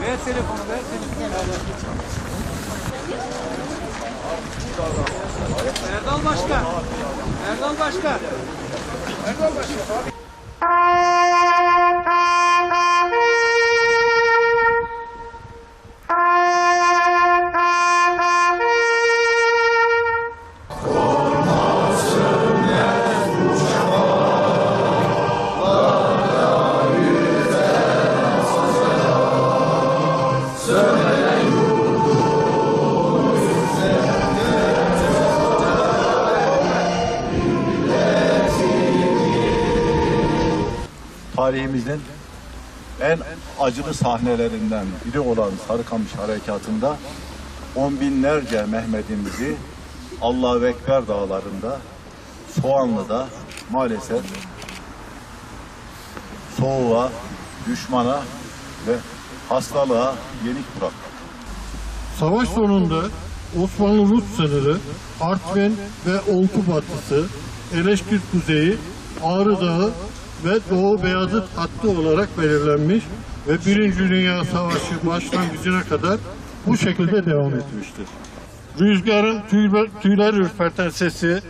Ver telefonu ver telefonu. Erdal Başkan. Erdal Başkan. Erdal Başkan. Tarihimizin en acılı sahnelerinden biri olan Sarıkamış Harekatı'nda on binlerce Mehmet'imizi Allahu Ekber dağlarında Soğanlı'da maalesef soğuğa, düşmana ve hastalığa yenik bıraktık. Savaş sonunda Osmanlı-Rus sınırı Artvin ve Oltu batısı, Eleşkir kuzeyi, Ağrı Dağı ve Doğu Beyazıt hattı olarak belirlenmiş ve Birinci Dünya Savaşı başlangıcına kadar bu şekilde devam etmiştir. Rüzgarın tüyler, tüyler ürperten sesi,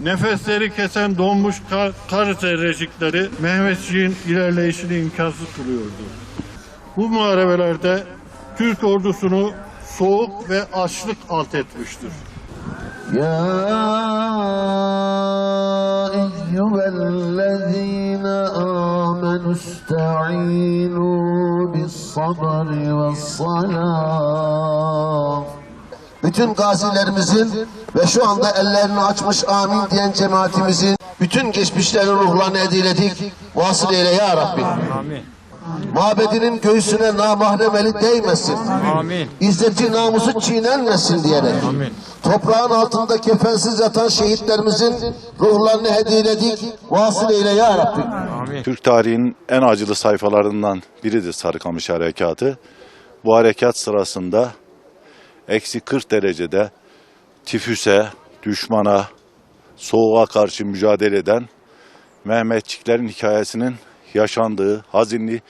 nefesleri kesen donmuş kar, kar zerrecikleri Mehmetçiğin ilerleyişini imkansız kılıyordu. Bu muharebelerde Türk ordusunu soğuk ve açlık alt etmiştir. Ya eyyühellezî الذين آمنوا استعينوا بالصبر والصلاة bütün gazilerimizin ve şu anda ellerini açmış amin diyen cemaatimizin bütün geçmişlerin ruhlarını ediledik. Vasıl eyle ya Rabbi. Amin. Mabedinin göğsüne namahrem eli değmesin. Amin. İzzeti namusu çiğnenmesin diyerek. Amin. Toprağın altında kefensiz yatan şehitlerimizin ruhlarını hediyeledik. Vasıl eyle ya Rabbi. Amin. Türk tarihinin en acılı sayfalarından biridir Sarıkamış Harekatı. Bu harekat sırasında eksi 40 derecede tifüse, düşmana, soğuğa karşı mücadele eden Mehmetçiklerin hikayesinin yaşandığı, hazinli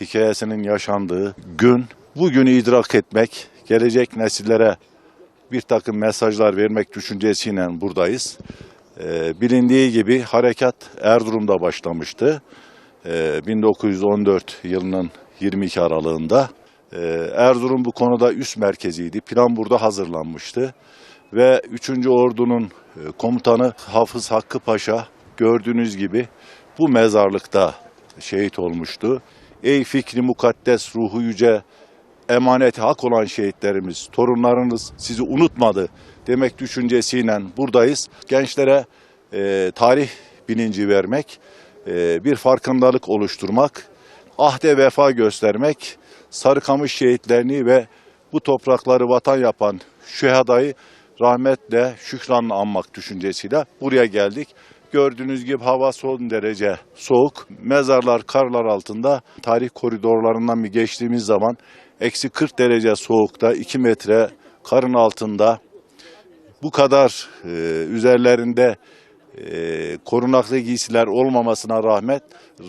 hikayesinin yaşandığı gün. Bugünü idrak etmek, gelecek nesillere bir takım mesajlar vermek düşüncesiyle buradayız. Ee, bilindiği gibi harekat Erzurum'da başlamıştı. Ee, 1914 yılının 22 aralığında. Ee, Erzurum bu konuda üst merkeziydi. Plan burada hazırlanmıştı. Ve 3. Ordu'nun e, komutanı Hafız Hakkı Paşa gördüğünüz gibi bu mezarlıkta şehit olmuştu. Ey fikri mukaddes ruhu yüce emaneti hak olan şehitlerimiz, torunlarınız sizi unutmadı demek düşüncesiyle buradayız. Gençlere e, tarih bilinci vermek, e, bir farkındalık oluşturmak, ahde vefa göstermek, Sarıkamış şehitlerini ve bu toprakları vatan yapan şühedayı rahmetle, şükranla anmak düşüncesiyle buraya geldik. Gördüğünüz gibi hava son derece soğuk. Mezarlar karlar altında. Tarih koridorlarından bir geçtiğimiz zaman eksi 40 derece soğukta 2 metre karın altında bu kadar e, üzerlerinde e, korunaklı giysiler olmamasına rahmet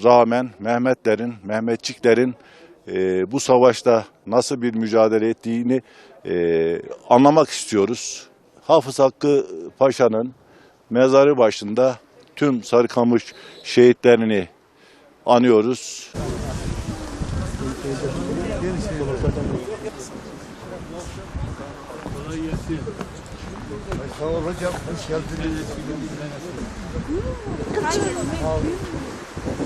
rağmen Mehmetlerin, Mehmetçiklerin e, bu savaşta nasıl bir mücadele ettiğini e, anlamak istiyoruz. Hafız Hakkı Paşa'nın mezarı başında tüm Sarıkamış şehitlerini anıyoruz.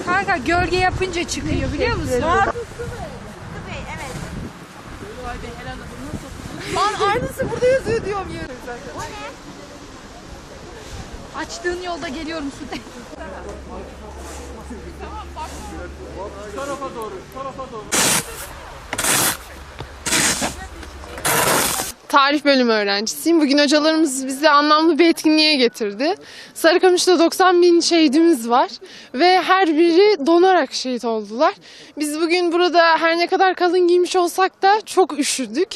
Kanka gölge yapınca çıkıyor biliyor musun? Lan aynısı burada yazıyor diyorum ya. Açtığın yolda geliyorum su de. Tarih bölümü öğrencisiyim. Bugün hocalarımız bizi anlamlı bir etkinliğe getirdi. Sarıkamış'ta 90 bin şehidimiz var ve her biri donarak şehit oldular. Biz bugün burada her ne kadar kalın giymiş olsak da çok üşüdük.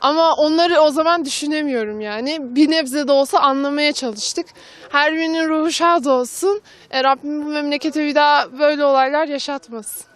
Ama onları o zaman düşünemiyorum yani. Bir nebze de olsa anlamaya çalıştık. Her birinin ruhu şad olsun. E, Rabbim bu memlekete bir daha böyle olaylar yaşatmasın.